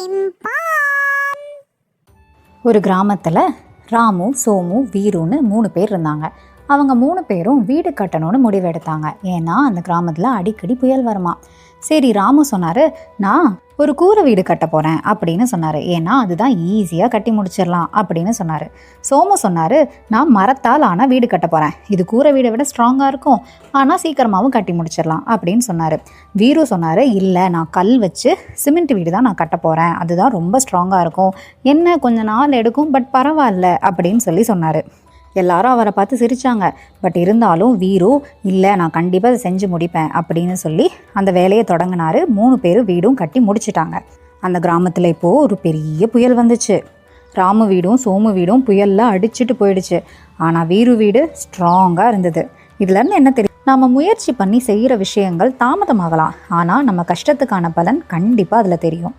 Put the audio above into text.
பிம்பாம் ஒரு கிராமத்தில் ராமு சோமு வீருன்னு மூணு பேர் இருந்தாங்க. அவங்க மூணு பேரும் வீடு கட்டணும்னு முடிவெடுத்தாங்க. ஏன்னா அந்த கிராமத்தில் அடிக்கடி புயல் வருமா சரி ராமு சொன்னார் நான் ஒரு கூரை வீடு கட்ட போகிறேன் அப்படின்னு சொன்னார். ஏன்னா அதுதான் ஈஸியாக கட்டி முடிச்சிடலாம் அப்படின்னு சொன்னார். சோமு சொன்னார் நான் மரத்தால் ஆனால் வீடு கட்ட போகிறேன் இது கூரை வீடை விட ஸ்ட்ராங்காக இருக்கும். ஆனால் சீக்கிரமாகவும் கட்டி முடிச்சிடலாம் அப்படின்னு சொன்னார். வீரு சொன்னார் இல்லை நான் கல் வச்சு சிமெண்ட் வீடு தான் நான் கட்ட போகிறேன் அதுதான் ரொம்ப ஸ்ட்ராங்காக இருக்கும். என்ன கொஞ்ச நாள் எடுக்கும் பட் பரவாயில்ல அப்படின்னு சொல்லி சொன்னார். எல்லாரும் அவரை பார்த்து சிரிச்சாங்க. பட் இருந்தாலும் வீரு இல்லை நான் கண்டிப்பாக அதை செஞ்சு முடிப்பேன் அப்படின்னு சொல்லி அந்த வேலையை தொடங்கினாரு. மூணு பேரும் வீடும் கட்டி முடிச்சிட்டாங்க. அந்த கிராமத்தில் இப்போது ஒரு பெரிய புயல் வந்துச்சு. ராமு வீடும் சோமு வீடும் புயலில் அடிச்சிட்டு போயிடுச்சு. ஆனால் வீரு வீடு ஸ்ட்ராங்காக இருந்தது. இதுலேருந்து என்ன தெரியும்? நம்ம முயற்சி பண்ணி செய்கிற விஷயங்கள் தாமதமாகலாம். ஆனால் நம்ம கஷ்டத்துக்கான பலன் கண்டிப்பாக அதில் தெரியும்.